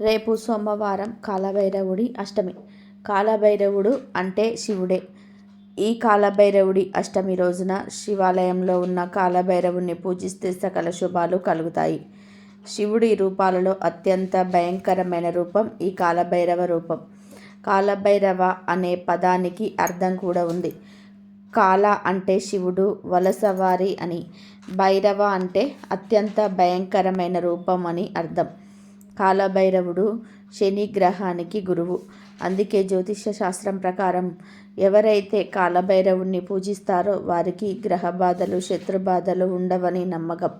రేపు సోమవారం కాలభైరవుడి అష్టమి. కాలభైరవుడు అంటే శివుడే. ఈ కాలభైరవుడి అష్టమి రోజున శివాలయంలో ఉన్న కాలభైరవుణ్ణి పూజిస్తే సకల శుభాలు కలుగుతాయి. శివుడి రూపాలలో అత్యంత భయంకరమైన రూపం ఈ కాలభైరవ రూపం. కాలభైరవ అనే పదానికి అర్థం కూడా ఉంది. కాల అంటే శివుడు వలసవారి అని. భైరవ అంటే అత్యంత భయంకరమైన రూపం అని అర్థం. కాలభైరవుడు శని గ్రహానికి గురువు. అందుకే జ్యోతిష్య శాస్త్రం ప్రకారం ఎవరైతే కాలభైరవుణ్ణి పూజిస్తారో వారికి గ్రహ బాధలు శత్రు బాధలు ఉండవని నమ్మకం.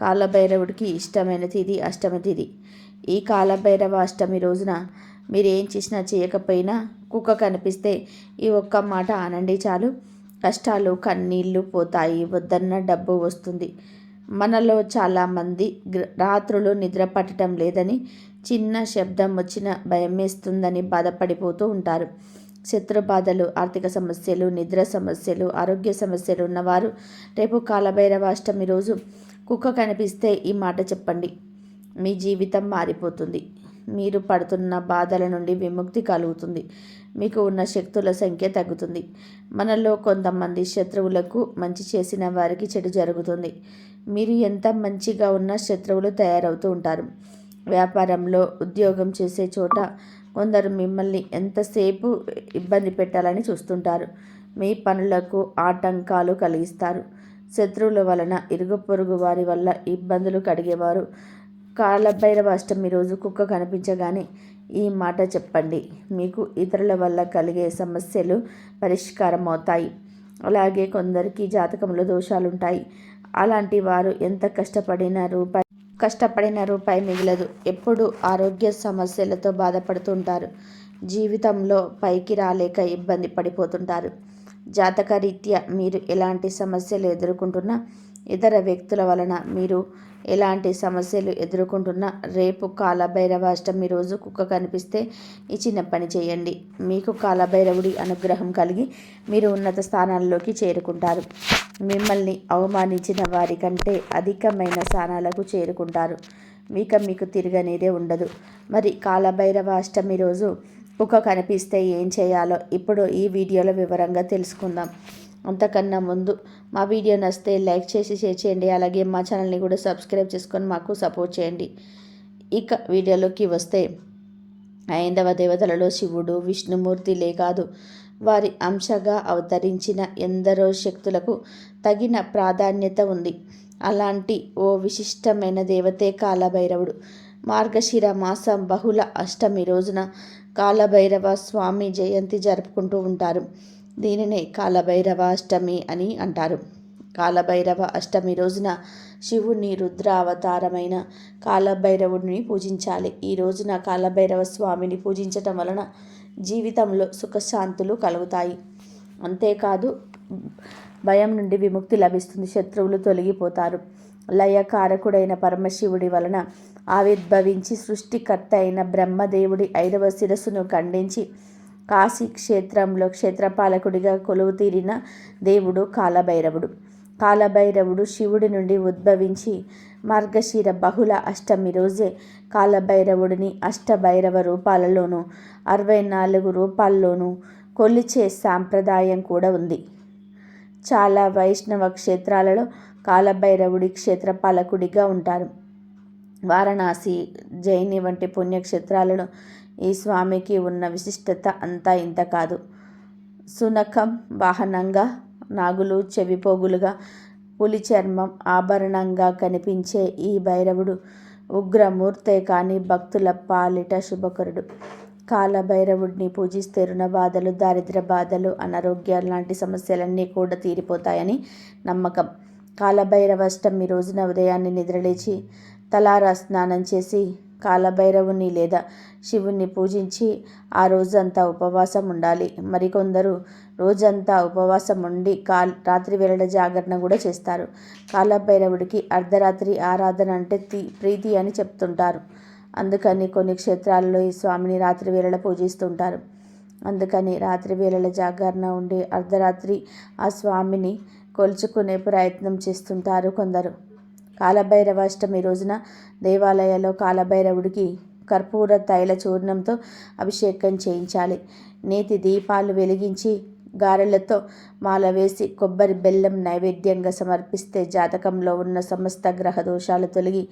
కాలభైరవుడికి ఇష్టమైన తిథి అష్టమి తిథి. ఈ కాలభైరవ అష్టమి రోజున మీరు ఏం చేసినా చేయకపోయినా కుక్క కనిపిస్తే ఈ ఒక్క మాట అనండి చాలు. కష్టాలు కన్నీళ్ళు పోతాయి. వద్దన్న డబ్బు వస్తుంది. మనలో చాలామంది రాత్రులు నిద్ర పట్టడం లేదని చిన్న శబ్దం వచ్చిన భయం వేస్తుందని బాధపడిపోతూ ఉంటారు. శత్రు బాధలు ఆర్థిక సమస్యలు నిద్ర సమస్యలు ఆరోగ్య సమస్యలు ఉన్నవారు రేపు కాలభైరవ అష్టమి రోజు కుక్క కనిపిస్తే ఈ మాట చెప్పండి. మీ జీవితం మారిపోతుంది. మీరు పడుతున్న బాధల నుండి విముక్తి కలుగుతుంది. మీకు ఉన్న శక్తుల సంఖ్య తగ్గుతుంది. మనలో కొంతమంది శత్రువులకు మంచి చేసిన వారికి చెడు జరుగుతుంది. మీరు ఎంత మంచిగా ఉన్న శత్రువులు తయారవుతూ ఉంటారు. వ్యాపారంలో ఉద్యోగం చేసే చోట కొందరు మిమ్మల్ని ఎంతసేపు ఇబ్బంది పెట్టాలని చూస్తుంటారు. మీ పనులకు ఆటంకాలు కలిగిస్తారు. శత్రువుల వలన ఇరుగు పొరుగు వారి వల్ల ఇబ్బందులు కడిగేవారు. కాలభైరవ అష్టమి రోజు కుక్క కనిపించగానే ఈ మాట చెప్పండి. మీకు ఇతరుల వల్ల కలిగే సమస్యలు పరిష్కారం అవుతాయి అలాగే కొందరికి జాతకంలో దోషాలుంటాయి. అలాంటి వారు ఎంత కష్టపడిన రూపాయి కష్టపడిన రూపాయి మిగలదు. ఎప్పుడు ఆరోగ్య సమస్యలతో బాధపడుతుంటారు. జీవితంలో పైకి రాలేక ఇబ్బంది పడిపోతుంటారు. జాతకరీత్యా మీరు ఎలాంటి సమస్యలు ఎదుర్కొంటున్నా ఇతర వ్యక్తుల వలన మీరు ఎలాంటి సమస్యలు ఎదుర్కొంటున్నా రేపు కాలభైరవ అష్టమి రోజు కుక్క కనిపిస్తే ఈ చిన్న పని చేయండి. మీకు కాలభైరవుడి అనుగ్రహం కలిగి మీరు ఉన్నత స్థానాల్లోకి చేరుకుంటారు. మిమ్మల్ని అవమానించిన వారి కంటే అధికమైన స్థానాలకు చేరుకుంటారు. మీక మీకు తిరగనేదే ఉండదు. మరి కాలభైరవ అష్టమి రోజు కుక్క కనిపిస్తే ఏం చేయాలో ఇప్పుడు ఈ వీడియోలో వివరంగా తెలుసుకుందాం. అంతకన్నా ముందు మా వీడియో నచ్చితే లైక్ చేసి షేర్ చేయండి. అలాగే మా ఛానల్ని కూడా సబ్స్క్రైబ్ చేసుకొని మాకు సపోర్ట్ చేయండి. ఇక వీడియోలోకి వస్తే ఐందవ దేవతలలో శివుడు విష్ణుమూర్తిలే కాదు వారి అంశగా అవతరించిన ఎందరో శక్తులకు తగిన ప్రాధాన్యత ఉంది. అలాంటి ఓ విశిష్టమైన దేవతే కాలభైరవుడు. మార్గశిర మాసం బహుళ అష్టమి రోజున కాలభైరవ స్వామి జయంతి జరుపుకుంటూ ఉంటారు. దీనినే కాలభైరవ అష్టమి అని అంటారు. కాలభైరవ అష్టమి రోజున శివుని రుద్ర అవతారమైన కాలభైరవుడిని పూజించాలి. ఈ రోజున కాలభైరవ స్వామిని పూజించటం వలన జీవితంలో సుఖశాంతులు కలుగుతాయి. అంతేకాదు భయం నుండి విముక్తి లభిస్తుంది. శత్రువులు తొలగిపోతారు. లయకారకుడైన పరమశివుడి వలన ఆవిర్భవించి సృష్టికర్త అయిన బ్రహ్మదేవుడి ఐదవ శిరస్సును ఖండించి కాశీ క్షేత్రంలో క్షేత్రపాలకుడిగా కొలువు తీరిన దేవుడు కాలభైరవుడు. కాలభైరవుడు శివుడి నుండి ఉద్భవించి మార్గశిర బహుళ అష్టమి రోజే కాలభైరవుడిని అష్టభైరవ రూపాలలోనూ అరవై నాలుగు రూపాల్లోనూ కొలిచే సాంప్రదాయం కూడా ఉంది. చాలా వైష్ణవ క్షేత్రాలలో కాలభైరవుడి క్షేత్రపాలకుడిగా ఉంటారు. వారణాసి జైని వంటి పుణ్యక్షేత్రాలలో ఈ స్వామికి ఉన్న విశిష్టత అంతా ఇంత కాదు. సునకం వాహనంగా నాగులు చెవిపోగులుగా పులి చర్మం ఆభరణంగా కనిపించే ఈ భైరవుడు ఉగ్రమూర్తే కానీ భక్తుల పాలిట శుభకరుడు. కాలభైరవుడిని పూజిస్తే రుణ బాధలు దారిద్ర బాధలు అనారోగ్యాలు లాంటి సమస్యలన్నీ కూడా తీరిపోతాయని నమ్మకం. కాలభైరవాష్టమి రోజున ఉదయాన్నే నిద్రలేచి తలారా స్నానం చేసి కాలభైరవుని లేదా శివుణ్ణి పూజించి ఆ రోజంతా ఉపవాసం ఉండాలి. మరికొందరు రోజంతా ఉపవాసం ఉండి కాల్ రాత్రి వేళ జాగరణ కూడా చేస్తారు. కాలభైరవుడికి అర్ధరాత్రి ఆరాధన అంటే ప్రీతి అని చెప్తుంటారు. అందుకని కొన్ని క్షేత్రాల్లో ఈ స్వామిని రాత్రి వేళ పూజిస్తుంటారు. అందుకని రాత్రి వేళల జాగరణ ఉండి అర్ధరాత్రి ఆ స్వామిని కొలుచుకునే ప్రయత్నం చేస్తుంటారు కొందరు. కాలభైరవాష్టమి రోజున దేవాలయాల్లో కాలభైరవుడికి కర్పూర తైల చూర్ణంతో అభిషేకం చేయించాలి. నేతి దీపాలు వెలిగించి గారెలతో మాల వేసి కొబ్బరి బెల్లం నైవేద్యంగా సమర్పిస్తే జాతకంలో ఉన్న సమస్త గ్రహ దోషాలు తొలగి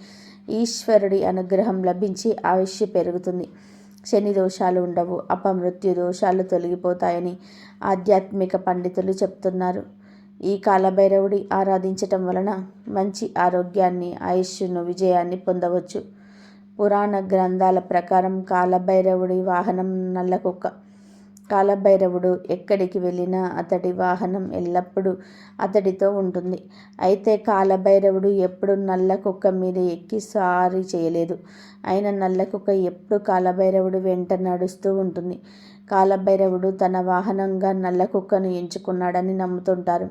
ఈశ్వరుడి అనుగ్రహం లభించి ఆయుష్య పెరుగుతుంది. శని దోషాలు ఉండవు అపమృత్యు దోషాలు తొలగిపోతాయని ఆధ్యాత్మిక పండితులు చెప్తున్నారు. ఈ కాలభైరవుడి ఆరాధించటం వలన మంచి ఆరోగ్యాన్ని ఆయుష్ను విజయాన్ని పొందవచ్చు. పురాణ గ్రంథాల ప్రకారం కాలభైరవుడి వాహనం నల్ల కుక్క కాలభైరవుడు ఎక్కడికి వెళ్ళినా అతడి వాహనం ఎల్లప్పుడూ అతడితో ఉంటుంది. అయితే కాలభైరవుడు ఎప్పుడు నల్ల కుక్క మీద ఎక్కి సారీ చేయలేదు. అయిన నల్ల కుక్క ఎప్పుడు కాలభైరవుడు వెంట నడుస్తూ ఉంటుంది. కాలభైరవుడు తన వాహనంగా నల్ల కుక్కను ఎంచుకున్నాడని నమ్ముతుంటారు.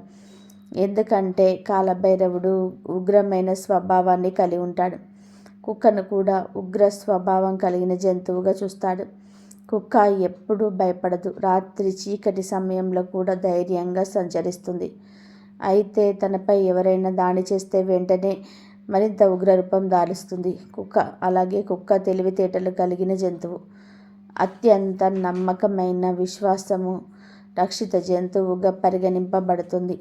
ఎందుకంటే కాలభైరవుడు ఉగ్రమైన స్వభావాన్ని కలిగి ఉంటాడు. కుక్కను కూడా ఉగ్ర స్వభావం కలిగిన జంతువుగా చూస్తాడు. కుక్క ఎప్పుడూ భయపడదు. రాత్రి చీకటి సమయంలో కూడా ధైర్యంగా సంచరిస్తుంది. అయితే తనపై ఎవరైనా దాడి చేస్తే వెంటనే మరింత ఉగ్రరూపం దాలుస్తుంది. కుక్క అలాగే కుక్క తెలివితేటలు కలిగిన జంతువు. అత్యంత నమ్మకమైన విశ్వాసము రక్షిత జంతువుగా పరిగణింపబడుతుంది.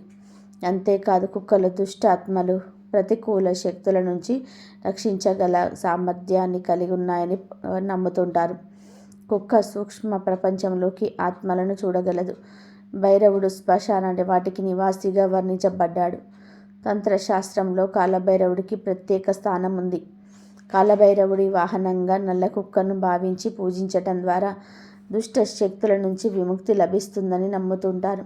అంతేకాదు కుక్కలు దుష్టాత్మలు ప్రతికూల శక్తుల నుంచి రక్షించగల సామర్థ్యాన్ని కలిగి ఉన్నాయని నమ్ముతుంటారు. కుక్క సూక్ష్మ ప్రపంచంలోకి ఆత్మలను చూడగలదు. భైరవుడు శ్మశాన వాటికి నివాసిగా వర్ణించబడ్డాడు. తంత్రశాస్త్రంలో కాలభైరవుడికి ప్రత్యేక స్థానం ఉంది. కాలభైరవుడి వాహనంగా నల్ల కుక్కను భావించి పూజించటం ద్వారా దుష్ట శక్తుల నుంచి విముక్తి లభిస్తుందని నమ్ముతుంటారు.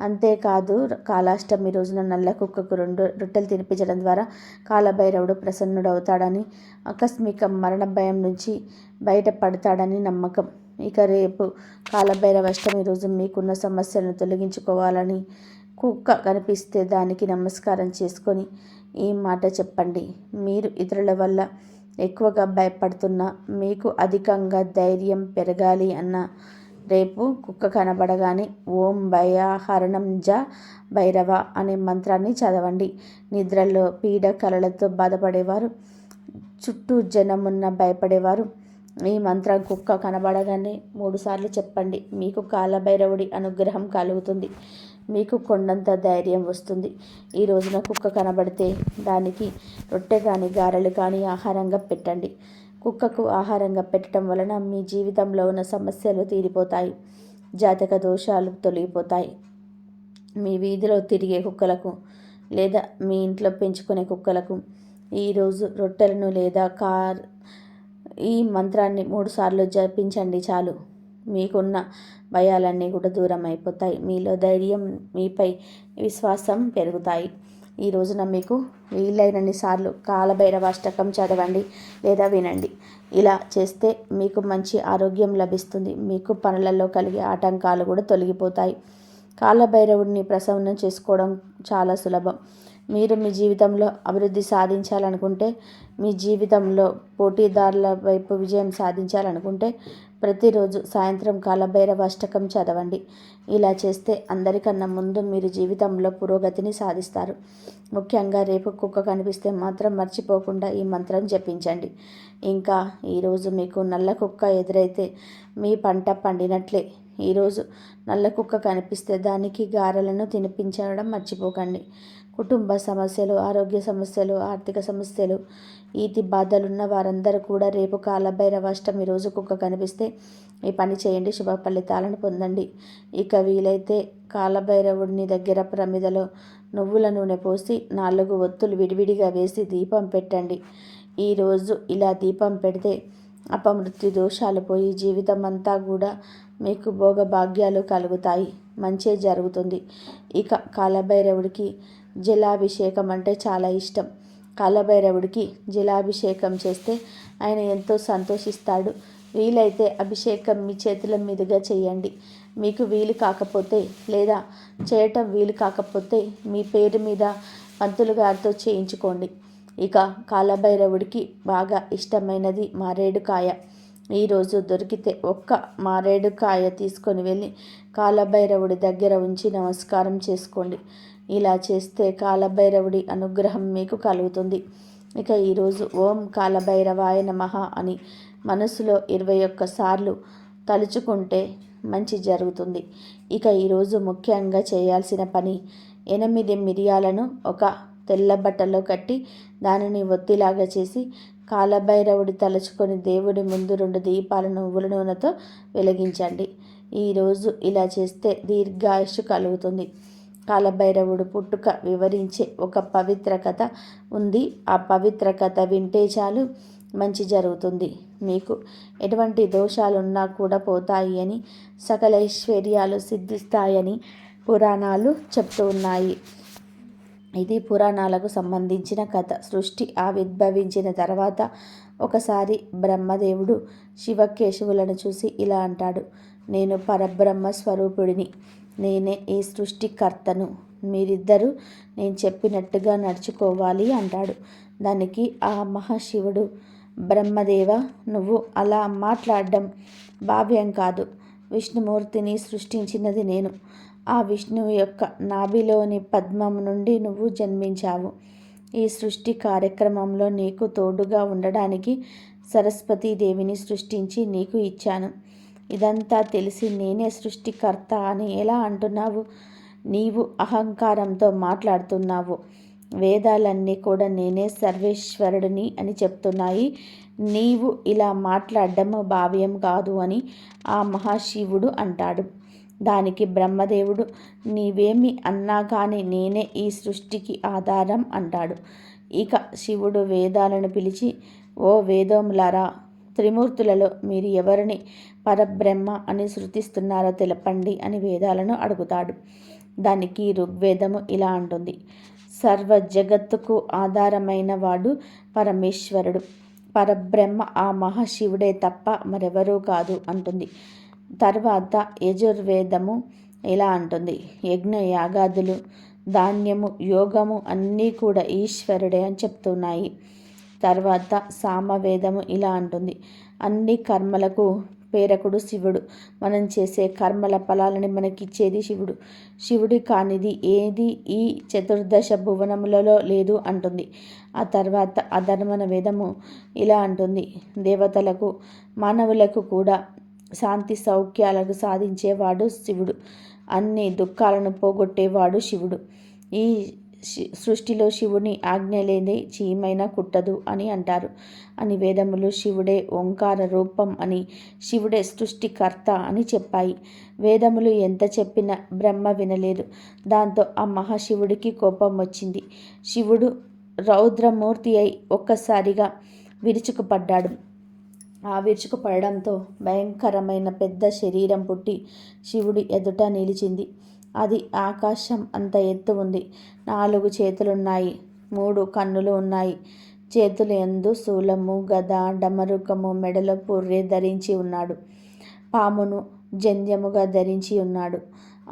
అంతేకాదు కాలాష్టమి రోజున నల్ల కుక్కకు రెండు రొట్టెలు తినిపించడం ద్వారా కాలభైరవుడు ప్రసన్నుడవుతాడని ఆకస్మిక మరణ భయం నుంచి బయటపడతాడని నమ్మకం. ఇక రేపు కాలభైరవ అష్టమి రోజు మీకున్న సమస్యలను తొలగించుకోవాలని కుక్క కనిపిస్తే దానికి నమస్కారం చేసుకొని ఈ మాట చెప్పండి. మీరు ఇతరుల వల్ల ఎక్కువగా భయపడుతున్న మీకు అధికంగా ధైర్యం పెరగాలి అన్న రేపు కుక్క కనబడగానే ఓం భయాహరణం జ భైరవ అనే మంత్రాన్ని చదవండి. నిద్రలో పీడ కలలతో బాధపడేవారు చుట్టూ జనమున్న భయపడేవారు ఈ మంత్రం కుక్క కనబడగానే మూడుసార్లు చెప్పండి. మీకు కాలభైరవుడి అనుగ్రహం కలుగుతుంది. మీకు కొండంత ధైర్యం వస్తుంది. ఈ రోజున కుక్క కనబడితే దానికి రొట్టె కానీ గారెలు కానీ ఆహారంగా పెట్టండి. కుక్కకు ఆహారంగా పెట్టడం వలన మీ జీవితంలో ఉన్న సమస్యలు తీరిపోతాయి. జాతక దోషాలు తొలగిపోతాయి. మీ వీధిలో తిరిగే కుక్కలకు లేదా మీ ఇంట్లో పెంచుకునే కుక్కలకు ఈరోజు రొట్టెలను లేదా కార్ ఈ మంత్రాన్ని మూడుసార్లు జపించండి చాలు. మీకున్న భయాలన్నీ కూడా దూరం అయిపోతాయి మీలో ధైర్యం మీపై విశ్వాసం పెరుగుతాయి. ఈ రోజున మీకు వీలైనన్ని సార్లు కాలభైరవాష్టకం చదవండి లేదా వినండి. ఇలా చేస్తే మీకు మంచి ఆరోగ్యం లభిస్తుంది. మీకు పనులలో కలిగే ఆటంకాలు కూడా తొలగిపోతాయి. కాలభైరవుడిని ప్రసన్నం చేసుకోవడం చాలా సులభం. మీరు మీ జీవితంలో అభివృద్ధి సాధించాలనుకుంటే మీ జీవితంలో పోటీదారుల వైపు విజయం సాధించాలనుకుంటే ప్రతిరోజు సాయంత్రం కాలభైరవ అష్టకం చదవండి. ఇలా చేస్తే అందరికన్నా ముందు మీరు జీవితంలో పురోగతిని సాధిస్తారు. ముఖ్యంగా రేపు కుక్క కనిపిస్తే మాత్రం మర్చిపోకుండా ఈ మంత్రం జపించండి. ఇంకా ఈరోజు మీకు నల్ల కుక్క ఎదురైతే మీ పంట పండినట్లే. ఈరోజు నల్ల కుక్క కనిపిస్తే దానికి గారెలను తినిపించడం మర్చిపోకండి. కుటుంబ సమస్యలు ఆరోగ్య సమస్యలు ఆర్థిక సమస్యలు ఈతి బాధలున్న వారందరూ కూడా రేపు కాలభైరవాష్టమి రోజు కుక్క కనిపిస్తే ఈ పని చేయండి శుభ ఫలితాలను పొందండి. ఇక వీలైతే కాలభైరవుడిని దగ్గర ప్రమిదలో నువ్వుల నూనె పోసి నాలుగు ఒత్తులు విడివిడిగా వేసి దీపం పెట్టండి. ఈరోజు ఇలా దీపం పెడితే అపమృత్యు దోషాలు పోయి జీవితం అంతా కూడా మీకు భోగభాగ్యాలు కలుగుతాయి. మంచే జరుగుతుంది. ఇక కాలభైరవుడికి జలాభిషేకం అంటే చాలా ఇష్టం. కాలభైరవుడికి జలాభిషేకం చేస్తే ఆయన ఎంతో సంతోషిస్తాడు. వీలైతే అభిషేకం మీ చేతుల మీదుగా చేయండి. మీకు వీలు కాకపోతే లేదా చేయటం వీలు కాకపోతే మీ పేరు మీద పంతులు గారితో చేయించుకోండి. ఇక కాలభైరవుడికి బాగా ఇష్టమైనది మారేడుకాయ. ఈరోజు దొరికితే ఒక్క మారేడుకాయ తీసుకొని వెళ్ళి కాలభైరవుడి దగ్గర ఉంచి నమస్కారం చేసుకోండి. ఇలా చేస్తే కాలభైరవుడి అనుగ్రహం మీకు కలుగుతుంది. ఇక ఈరోజు ఓం కాలభైరవాయ నమః అని మనసులో ఇరవై ఒక్కసార్లు తలుచుకుంటే మంచి జరుగుతుంది. ఇక ఈరోజు ముఖ్యంగా చేయాల్సిన పని ఎనిమిది మిరియాలను ఒక తెల్ల బట్టలో కట్టి దానిని ఒత్తిలాగా చేసి కాలభైరవుడి తలుచుకొని దేవుడి ముందు రెండు దీపాలను నువ్వుల నూనెతో వెలిగించండి. ఈరోజు ఇలా చేస్తే దీర్ఘాయుష్ కలుగుతుంది. కాలభైరవుడు పుట్టుక వివరించే ఒక పవిత్ర కథ ఉంది. ఆ పవిత్ర కథ వింటే చాలు మంచి జరుగుతుంది. మీకు ఎటువంటి దోషాలున్నా కూడా పోతాయి అని సకల ఐశ్వర్యాలు సిద్ధిస్తాయని పురాణాలు చెప్తూ ఉన్నాయి. ఇది పురాణాలకు సంబంధించిన కథ. సృష్టి ఆవిర్భవించిన తర్వాత ఒకసారి బ్రహ్మదేవుడు శివకేశవులను చూసి ఇలా అంటాడు నేను పరబ్రహ్మ స్వరూపుడిని నేనే ఈ సృష్టికర్తను. మీరిద్దరూ నేను చెప్పినట్టుగా నడుచుకోవాలి అంటాడు. దానికి ఆ మహాశివుడు బ్రహ్మదేవ నువ్వు అలా మాట్లాడడం భావ్యం కాదు. విష్ణుమూర్తిని సృష్టించినది నేను. ఆ విష్ణువు యొక్క నాభిలోని పద్మం నుండి నువ్వు జన్మించావు. ఈ సృష్టి కార్యక్రమంలో నీకు తోడుగా ఉండడానికి సరస్వతీదేవిని సృష్టించి నీకు ఇచ్చాను. ఇదంతా తెలిసి నేనే సృష్టికర్త అని ఎలా అంటున్నావు? నీవు అహంకారంతో మాట్లాడుతున్నావు. వేదాలన్నీ కూడా నేనే సర్వేశ్వరుడిని అని చెప్తున్నాయి. నీవు ఇలా మాట్లాడడం భావ్యం కాదు అని ఆ మహాశివుడు అంటాడు. దానికి బ్రహ్మదేవుడు నీవేమి అన్నా కానీ నేనే ఈ సృష్టికి ఆధారం అంటాడు. ఇక శివుడు వేదాలను పిలిచి ఓ వేదోములారా త్రిమూర్తులలో మీరు ఎవరిని పరబ్రహ్మ అని శృతిస్తున్నారో తెలపండి అని వేదాలను అడుగుతాడు. దానికి ఋగ్వేదము ఇలా అంటుంది. సర్వ జగత్తుకు ఆధారమైన వాడు పరమేశ్వరుడు. పరబ్రహ్మ ఆ మహాశివుడే తప్ప మరెవరూ కాదు అంటుంది. తర్వాత యజుర్వేదము ఇలా అంటుంది. యజ్ఞ యాగాదులు ధాన్యము యోగము అన్నీ కూడా ఈశ్వరుడే అని చెప్తున్నాయి. తర్వాత సామవేదము ఇలా అంటుంది. అన్ని కర్మలకు పేరకుడు శివుడు. మనం చేసే కర్మల ఫలాలని మనకిచ్చేది శివుడు. శివుడి కానిది ఏది ఈ చతుర్దశ భువనములలో లేదు అంటుంది. ఆ తర్వాత అధర్మణ వేదము ఇలా అంటుంది. దేవతలకు మానవులకు కూడా శాంతి సౌఖ్యాలకు సాధించేవాడు శివుడు. అన్ని దుఃఖాలను పోగొట్టేవాడు శివుడు. ఈ సృష్టిలో శివుని ఆజ్ఞ లేని చీమైనా కుట్టదు అని అంటారు. అని వేదములు శివుడే ఓంకార రూపం అని శివుడే సృష్టికర్త అని చెప్పాయి. వేదములు ఎంత చెప్పినా బ్రహ్మ వినలేదు. దాంతో ఆ మహాశివుడికి కోపం వచ్చింది. శివుడు రౌద్రమూర్తి అయి ఒక్కసారిగా విరుచుకుపడ్డాడు. ఆ విరుచుకుపడడంతో భయంకరమైన పెద్ద శరీరం పుట్టి శివుడి ఎదుట నిలిచింది. అది ఆకాశం అంత ఎత్తు ఉంది. నాలుగు చేతులున్నాయి. మూడు కన్నులు ఉన్నాయి. చేతులు ఎందు శూలము గద డమరుకము మెడలో పూర్రే ధరించి ఉన్నాడు. పామును జంధ్యముగా ధరించి ఉన్నాడు.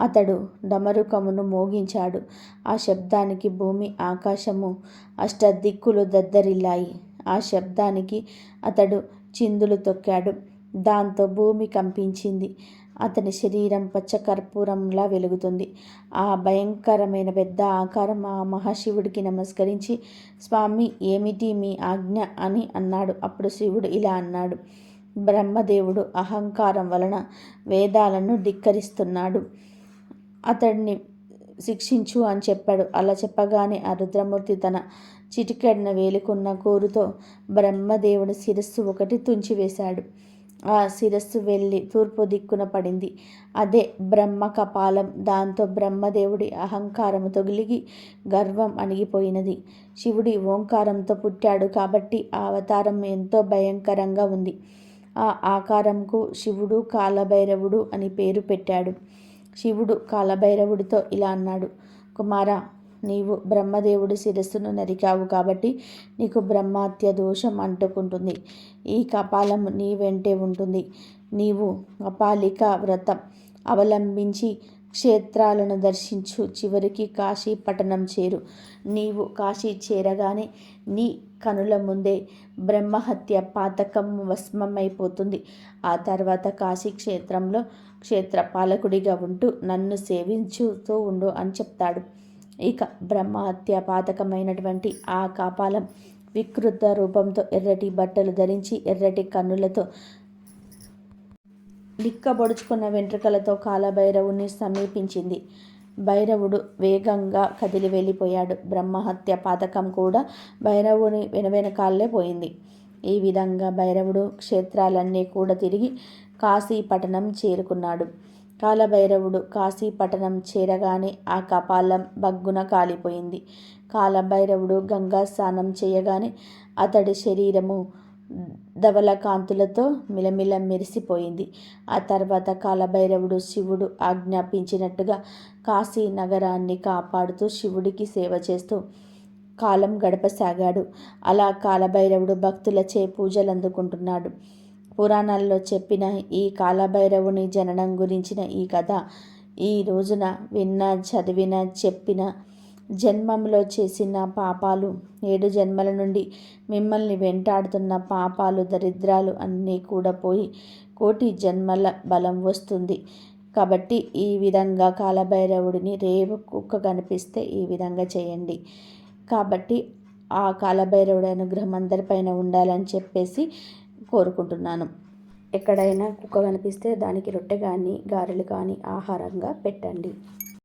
అతడు డమరుకమును మోగించాడు. ఆ శబ్దానికి భూమి ఆకాశము అష్టదిక్కులు దద్దరిల్లాయి. ఆ శబ్దానికి అతడు చిందులు తొక్కాడు. దాంతో భూమి కంపించింది. అతని శరీరం పచ్చకర్పూరంలా వెలుగుతుంది. ఆ భయంకరమైన పెద్ద ఆకారం ఆ మహాశివుడికి నమస్కరించి స్వామి ఏమిటి మీ ఆజ్ఞ? అని అన్నాడు. అప్పుడు శివుడు ఇలా అన్నాడు బ్రహ్మదేవుడు అహంకారం వలన వేదాలను ధిక్కరిస్తున్నాడు. అతడిని శిక్షించు అని చెప్పాడు. అలా చెప్పగానే ఆ రుద్రమూర్తి తన చిటికెడిన వేలుకున్న కోరుతో బ్రహ్మదేవుడి శిరస్సు ఒకటి తుంచివేశాడు. ఆ శిరస్సు వెళ్ళి తూర్పు దిక్కున పడింది. అదే బ్రహ్మ కపాలం దాంతో బ్రహ్మదేవుడి అహంకారము తొగిలిగి గర్వం అణిగిపోయినది. శివుడి ఓంకారంతో పుట్టాడు కాబట్టి ఆ అవతారం ఎంతో భయంకరంగా ఉంది. ఆ ఆకారంకు శివుడు కాలభైరవుడు అని పేరు పెట్టాడు. శివుడు కాలభైరవుడితో ఇలా అన్నాడు. కుమారా నీవు బ్రహ్మదేవుడి శిరస్సును నరికావు కాబట్టి నీకు బ్రహ్మాత్య దోషం అంటుకుంటుంది. ఈ కపాలం నీ వెంటే ఉంటుంది. నీవు కపాలిక వ్రతం అవలంబించి క్షేత్రాలను దర్శించు. చివరికి కాశీ పట్టణం చేరు. నీవు కాశీ చేరగానే నీ కనుల ముందే బ్రహ్మహత్య పాతకం భస్మమైపోతుంది. ఆ తర్వాత కాశీ క్షేత్రంలో క్షేత్ర పాలకుడిగా ఉంటూ నన్ను సేవించుతూ ఉండు అని చెప్తాడు. ఇక బ్రహ్మహత్య పాతకమైనటువంటి ఆ కాపాలం వికృత రూపంతో ఎర్రటి బట్టలు ధరించి ఎర్రటి కన్నులతో లిక్కబొడుచుకున్న వెంట్రుకలతో కాలభైరవుని సమీపించింది. భైరవుడు వేగంగా కదిలి వెళ్ళిపోయాడు. బ్రహ్మహత్య పాతకం కూడా భైరవుని వెనవెనకాలే పోయింది. ఈ విధంగా భైరవుడు క్షేత్రాలన్నీ కూడా తిరిగి కాశీ పట్టణం చేరుకున్నాడు. కాలభైరవుడు కాశీ పట్టణం చేరగానే ఆ కపాలం బగ్గున కాలిపోయింది. కాలభైరవుడు గంగా స్నానం చేయగానే అతడి శరీరము ధవల కాంతులతో మిలమిల మెరిసిపోయింది. ఆ తర్వాత కాలభైరవుడు శివుడు ఆజ్ఞాపించినట్టుగా కాశీ నగరాన్ని కాపాడుతూ శివుడికి సేవ చేస్తూ కాలం గడపసాగాడు. అలా కాలభైరవుడు భక్తులచే పూజలు అందుకుంటున్నాడు పురాణాల్లో చెప్పిన ఈ కాలభైరవుని జననం గురించిన ఈ కథ ఈ రోజున విన్న చదివిన చెప్పిన జన్మంలో చేసిన పాపాలు ఏడు జన్మల నుండి మిమ్మల్ని వెంటాడుతున్న పాపాలు దరిద్రాలు అన్నీ కూడా పోయి కోటి జన్మల బలం వస్తుంది. కాబట్టి ఈ విధంగా కాలభైరవుడిని రేవు కుక్క కనిపిస్తే ఈ విధంగా చేయండి. కాబట్టి ఆ కాలభైరవుడి అనుగ్రహం అందరిపైన ఉండాలని చెప్పేసి కోరుకుంటున్నాను. ఎక్కడైనా కుక్క కనిపిస్తే దానికి రొట్టె కానీ గారెలు కానీ ఆహారంగా పెట్టండి.